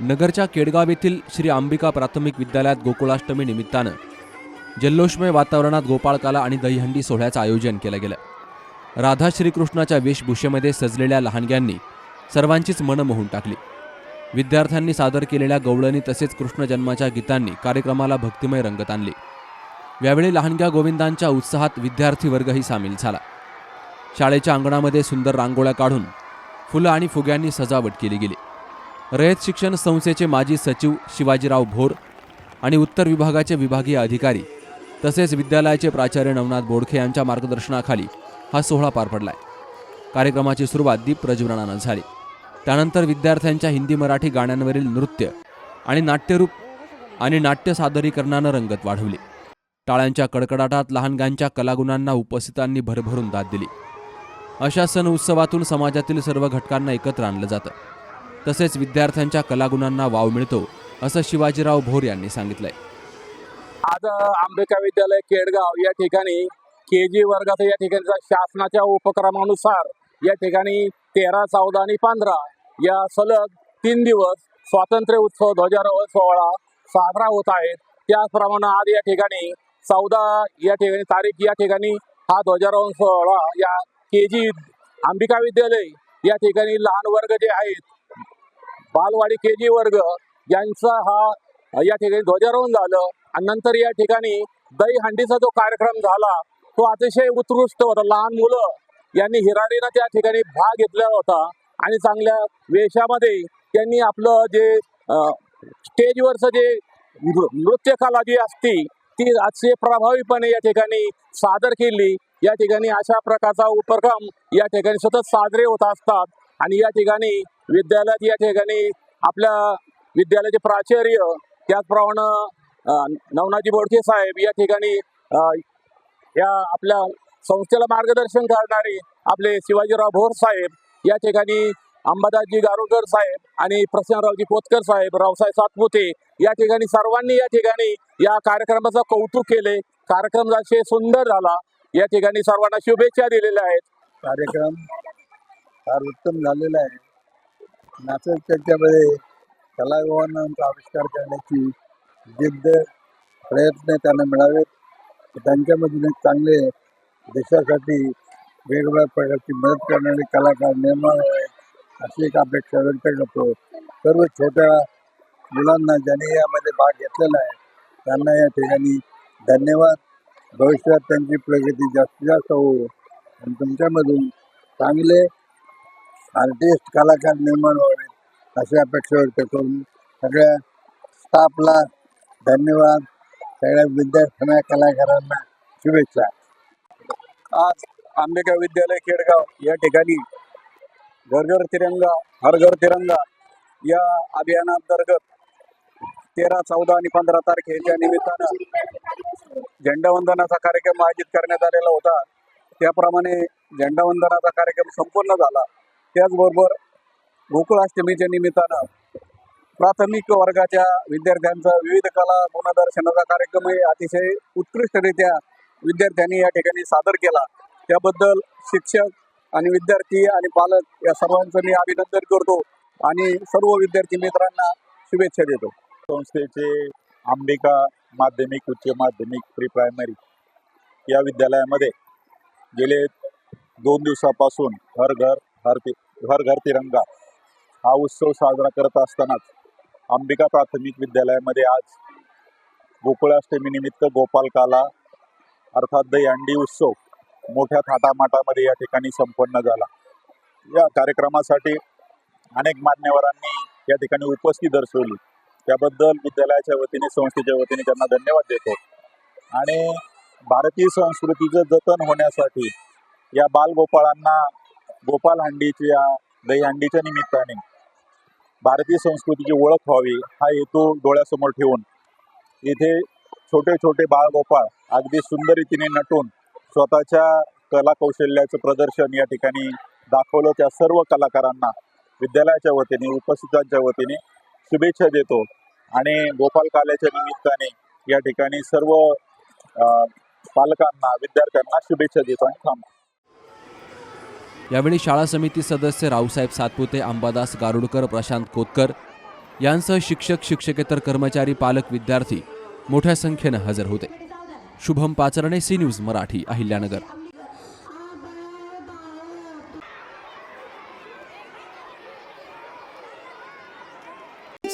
नगरच्या केडगाव येथील श्री अंबिका प्राथमिक विद्यालयात गोकुळाष्टमी निमित्तानं जल्लोषमय वातावरणात गोपाळकाला आणि दहीहंडी सोहळ्याचं आयोजन केलं गेलं. राधा श्रीकृष्णाच्या वेशभूषेमध्ये सजलेल्या लहानग्यांनी सर्वांचीच मनं मोहून टाकली. विद्यार्थ्यांनी सादर केलेल्या गवळणी तसेच कृष्ण जन्माच्या गीतांनी कार्यक्रमाला भक्तिमय रंगत आणली. यावेळी लहानग्या गोविंदांच्या उत्साहात विद्यार्थी वर्गही सामील झाला. शाळेच्या अंगणामध्ये सुंदर रांगोळ्या काढून फुलं आणि फुग्यांनी सजावट केली गेली. रयत शिक्षण संस्थेचे माजी सचिव शिवाजीराव भोर आणि उत्तर विभागाचे विभागीय अधिकारी तसेच विद्यालयाचे प्राचार्य नवनाथ बोडखे यांच्या मार्गदर्शनाखाली हा सोहळा पार पडलाय. कार्यक्रमाची सुरुवात दीप प्रज्वलनानं झाली. त्यानंतर विद्यार्थ्यांच्या हिंदी मराठी गाण्यांवरील नृत्य आणि नाट्यरूप आणि नाट्य सादरीकरणानं रंगत वाढवली. टाळ्यांच्या कडकडाटात लहानग्यांच्या कलागुणांना उपस्थितांनी भरभरून दाद दिली. अशा सण उत्सवातून समाजातील सर्व घटकांना एकत्र आणलं जातं. तसेच विद्यार्थ्यांच्या कलागुणांना वाव मिळतो असं शिवाजीराव भोर यांनी सांगितलंय. आज आंबेका विद्यालय केडगाव या ठिकाणी के जी वर्गाचा या ठिकाणी शासनाच्या उपक्रमानुसार या ठिकाणी तेरा चौदा आणि पंधरा या सलग तीन दिवस स्वातंत्र्य उत्सव ध्वजारोहण सोहळा साजरा होत आहे. त्याचप्रमाणे आज या ठिकाणी चौदा या ठिकाणी तारीख या ठिकाणी हा ध्वजारोहण सोहळा या के जी अंबिका विद्यालय या ठिकाणी लहान वर्ग जे आहेत बालवाडी के जी वर्ग यांचा हा या ठिकाणी ध्वजारोहण झालं. आणि नंतर या ठिकाणी दहीहंडीचा जो कार्यक्रम झाला तो अतिशय उत्कृष्ट होता. लहान मुलं यांनी हिरारीनं त्या ठिकाणी भाग घेतला होता. आणि चांगल्या वेशामध्ये त्यांनी आपलं जे स्टेजवरचं जे नृ- नृत्यकला जी असती ती अतिशय प्रभावीपणे या ठिकाणी सादर केली. या ठिकाणी अशा प्रकारचा उपक्रम या ठिकाणी सतत साजरे होत असतात. आणि या ठिकाणी विद्यालयात या ठिकाणी आपल्या विद्यालयाचे प्राचार्य त्याचप्रमाणे नवनाजी बोडके साहेब या ठिकाणी या आपल्या संस्थेला मार्गदर्शन करणारे आपले शिवाजीराव भोर साहेब या ठिकाणी अंबादासजी गारुडकर साहेब आणि प्रसन्नरावजी पोतकर साहेब रावसाहेब सातपुते या ठिकाणी सर्वांनी या ठिकाणी या कार्यक्रमाचं कौतुक केले. कार्यक्रम अतिशय सुंदर झाला या ठिकाणी सर्वांना शुभेच्छा दिलेल्या आहेत. कार्यक्रम फार उत्तम झालेला आहे. नाचत त्याच्यामध्ये कलागुणांचा आविष्कार करण्याची जिद्द प्रयत्न त्यांना मिळावेत त्यांच्यामधून एक चांगले देशासाठी वेगवेगळ्या प्रकारची मदत करणारे कलाकार निर्माण व्हावे अशी एक अपेक्षा व्यक्त करतो. सर्व छोट्या मुलांना ज्यांनी यामध्ये भाग घेतलेला आहे त्यांना या ठिकाणी धन्यवाद. भविष्यात त्यांची प्रगती जास्तीत जास्त हो आणि तुमच्यामधून चांगले आर्टिस्ट कलाकार निर्माण व्हावे अशी अपेक्षा व्यक्त करून सगळ्या स्टाफला धन्यवाद. सगळ्या विद्यार्थ्यांना कलाकारांना शुभेच्छा. आज आंबेगाव विद्यालय खेडगाव या ठिकाणी घर घर तिरंगा हर घर तिरंगा या अभियानांतर्गत तेरा चौदा आणि पंधरा तारखेच्या निमित्तानं झेंडावंदनाचा कार्यक्रम आयोजित करण्यात आलेला होता. त्याप्रमाणे झेंडावंदनाचा कार्यक्रम संपूर्ण झाला. त्याचबरोबर गोकुळाष्टमीच्या निमित्तानं प्राथमिक वर्गाच्या विद्यार्थ्यांचा विविध कला गुणदर्शनाचा कार्यक्रमही अतिशय उत्कृष्टरित्या विद्यार्थ्यांनी या ठिकाणी सादर केला. त्याबद्दल शिक्षक आणि विद्यार्थी आणि पालक या सर्वांचं मी अभिनंदन करतो आणि सर्व विद्यार्थी मित्रांना शुभेच्छा देतो. संस्थेचे अंबिका माध्यमिक उच्च माध्यमिक प्री प्रायमरी या विद्यालयामध्ये गेले दोन दिवसापासून हर घर हर घर घर तिरंगा. हा उत्सव साजरा करत असतानाच अंबिका प्राथमिक विद्यालयामध्ये आज गोकुळाष्टमीनिमित्त गोपाल गोपालकाला अर्थात दहीहंडी उत्सव मोठ्या थाटामाटामध्ये या ठिकाणी संपन्न झाला. या कार्यक्रमासाठी अनेक मान्यवरांनी या ठिकाणी उपस्थिती दर्शवली. त्याबद्दल विद्यालयाच्या वतीने संस्थेच्या वतीने त्यांना धन्यवाद देतो. आणि भारतीय संस्कृतीचं जतन होण्यासाठी या बालगोपाळांना गोपाल हंडीच्या दहीहंडीच्या निमित्ताने भारतीय संस्कृतीची ओळख व्हावी हा हेतू डोळ्यासमोर ठेवून इथे छोटे छोटे बाळगोपाळ अगदी सुंदर रीतीने नटून स्वतःच्या कला कौशल्याचं प्रदर्शन या ठिकाणी दाखवलं. त्या सर्व कलाकारांना विद्यालयाच्या वतीने उपस्थितांच्या वतीने शुभेच्छा देतो. आणि गोपाल काल्याच्या निमित्ताने या ठिकाणी सर्व पालकांना विद्यार्थ्यांना शुभेच्छा देतो आणि थांबतो. यावेळी शाळा समिती सदस्य रावसाहेब सातपुते अंबादास गारुडकर प्रशांत कोतकर यांसह शिक्षक शिक्षकेतर कर्मचारी पालक विद्यार्थी मोठ्या संख्येनं हजर होते. Shubham Pacharne C news Marathi Ahilyanagar.